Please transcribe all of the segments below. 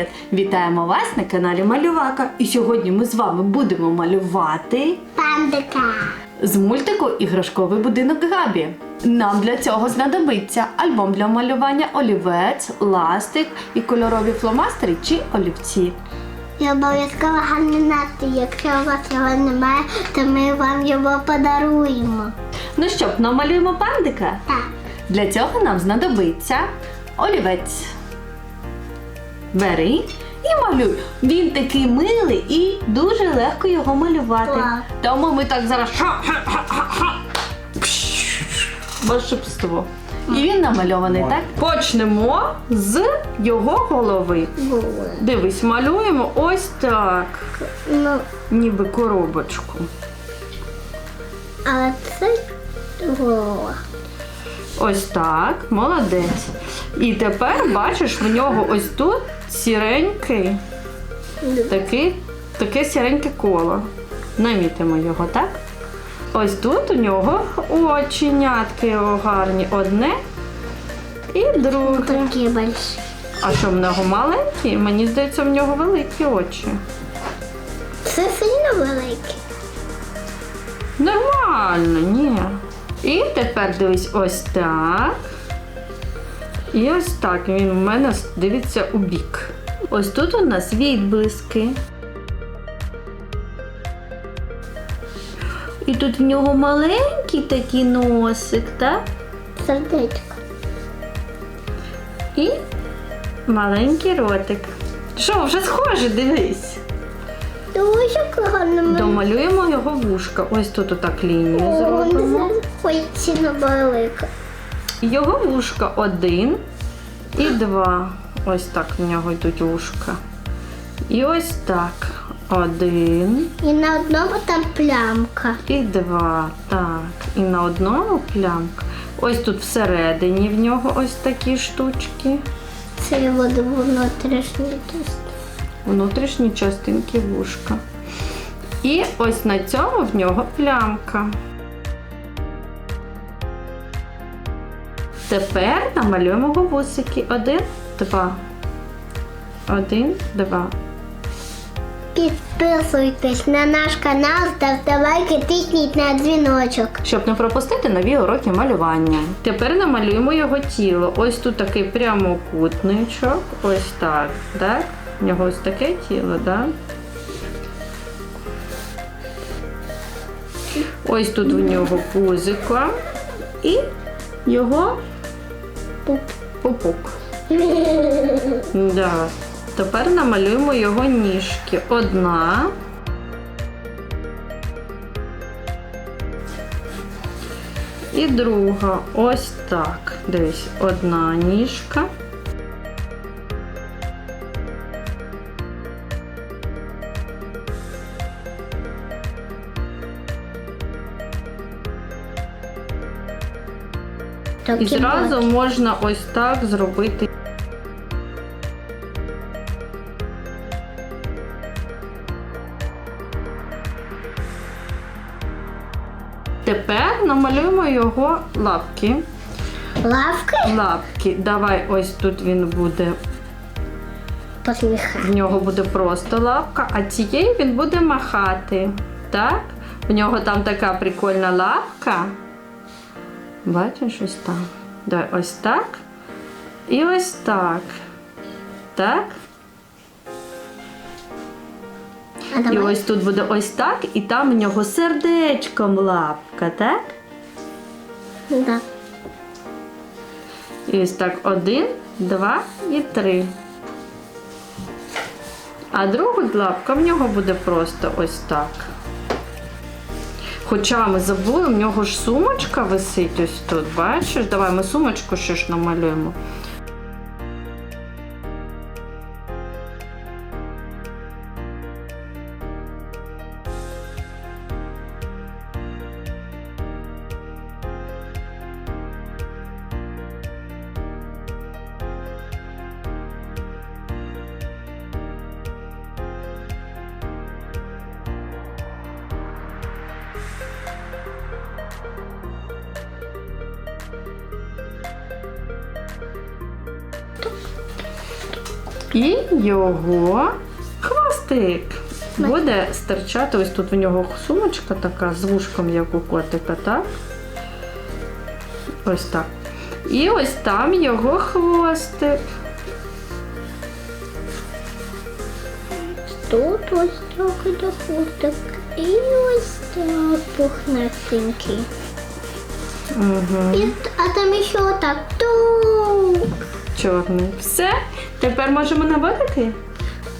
Привіт! Вітаємо вас на каналі Малювака. І сьогодні ми з вами будемо малювати Пандика. з мультику Іграшковий будинок Габі. Нам для цього знадобиться альбом для малювання, олівець, ластик і кольорові фломастери чи олівці. І обов'язково ганнати. Якщо у вас його немає, то ми вам його подаруємо. Ну що, намалюємо пандика? Так. Для цього нам знадобиться олівець. Бери і малюй. Він такий милий і дуже легко його малювати. Так. Тому ми так зараз. ша-ха-ха-ха-ха. Волшебство. І він намальований, так? Почнемо з його голови. Було. Дивись, малюємо ось так, Ну, ніби коробочку. але це голова. Ось так, молодець. І тепер бачиш, в нього ось тут сіренький, такий, таке сіреньке коло. Намітимо його, так? Ось тут у нього оченятки гарні. Одне і друге. Такі больші. А що в нього маленькі? Мені здається, в нього великі очі. Це сильно великі. Нормально, ні. І тепер дивись ось так. І ось так він у мене дивиться у бік. Ось тут у нас відблиски. І тут в нього маленький такий носик, так? Сердечко. І маленький ротик. Що, вже схоже, дивись. Дуже гарно. Домалюємо його вушка. Ось тут отак лінію зробимо. Ой, ціна велика. Його вушка один і два. Ось так в нього йдуть вушка. І ось так. Один І на одному там плямка. і два. Так. І на одному плямка. Ось тут всередині в нього ось такі штучки. Це його внутрішній тест. Внутрішні частинки вушка. І ось на цьому в нього плямка. Тепер намалюємо його вусики. Один, два. Один, два. Підписуйтесь на наш канал, ставте лайки, тисніть на дзвіночок. Щоб не пропустити нові уроки малювання. Тепер намалюємо його тіло. Ось тут такий прямокутничок. Ось так. так? У нього ось таке тіло, так? Ось тут у нього пузико і його Пуп. пупок. Да. Тепер намалюємо його ніжки. Одна. І друга. Ось так. Дивись, одна ніжка. І зразу бачу. можна ось так зробити. Тепер намалюємо його лапки. Лавки Лапки. Давай ось тут він буде, посміхає. в нього буде просто лапка, а цією він буде махати. Так? В нього там така прикольна лапка. Бачиш ось там. Давай ось так. І ось так. Так? А І давай. ось тут буде ось так, і там у нього сердечком лапка, так? Да. І ось так один, два і три. А друга лапка в нього буде просто ось так. Хоча ми забули, в нього ж сумочка висить ось тут, бачиш? Давай ми сумочку ще ж намалюємо. І його хвостик буде стирчати. Ось тут у нього сумочка така з вушком, як у котика, так? Ось так. І ось там його хвостик. Тут ось трохи до хусток. І ось так пухнатенький. Угу. І, а там ще отак. Тук. Чорний. Все. Тепер можемо наводити?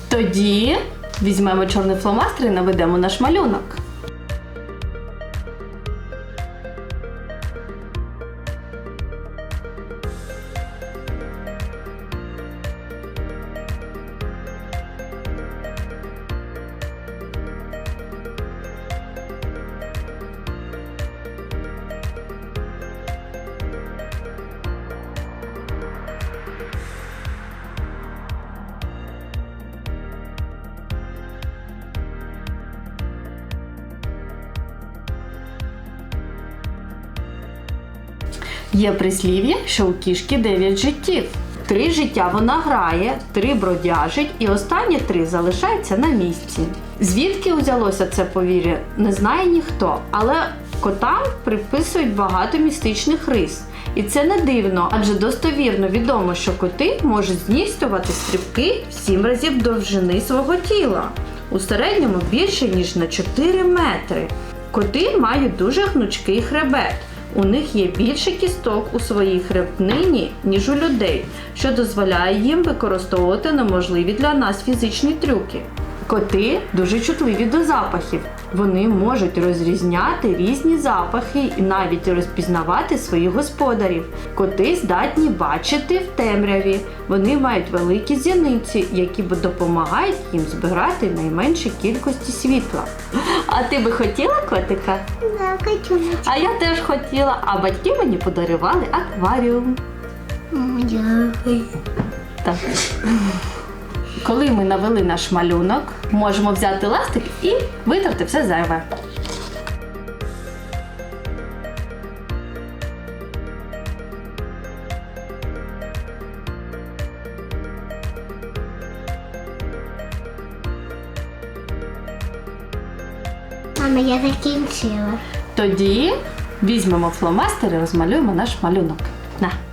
Тоді візьмемо чорний фломастер і наведемо наш малюнок. Є прислів'я, що у кішки 9 життів. Три життя вона грає, три бродяжить, і останні три залишаються на місці. Звідки узялося це повір'я, не знає ніхто, але котам приписують багато містичних рис. І це не дивно, адже достовірно відомо, що коти можуть здійснювати стрибки в 7 разів довжини свого тіла, у середньому більше ніж на 4 метри. Коти мають дуже гнучкий хребет. У них є більше кісток у своїй хребтнині, ніж у людей, що дозволяє їм використовувати неможливі для нас фізичні трюки. Коти дуже чутливі до запахів. Вони можуть розрізняти різні запахи і навіть розпізнавати своїх господарів. Коти здатні бачити в темряві. Вони мають великі зіниці, які допомагають їм збирати найменші кількості світла. А ти би хотіла котика? Да, хочу. А я теж хотіла, а батьки мені подарували акваріум. Дякую. Так. Коли ми навели наш малюнок, можемо взяти ластик і витерти все зайве. Мама, я закінчила. Тоді візьмемо фломастер і розмалюємо наш малюнок. На.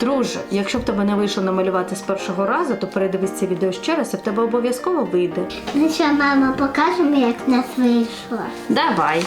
Друже, якщо в тебе не вийшло намалювати з першого разу, то передивись це відео ще раз і в тебе обов'язково вийде. Ну що, мама, покажемо, як в нас вийшло. Давай.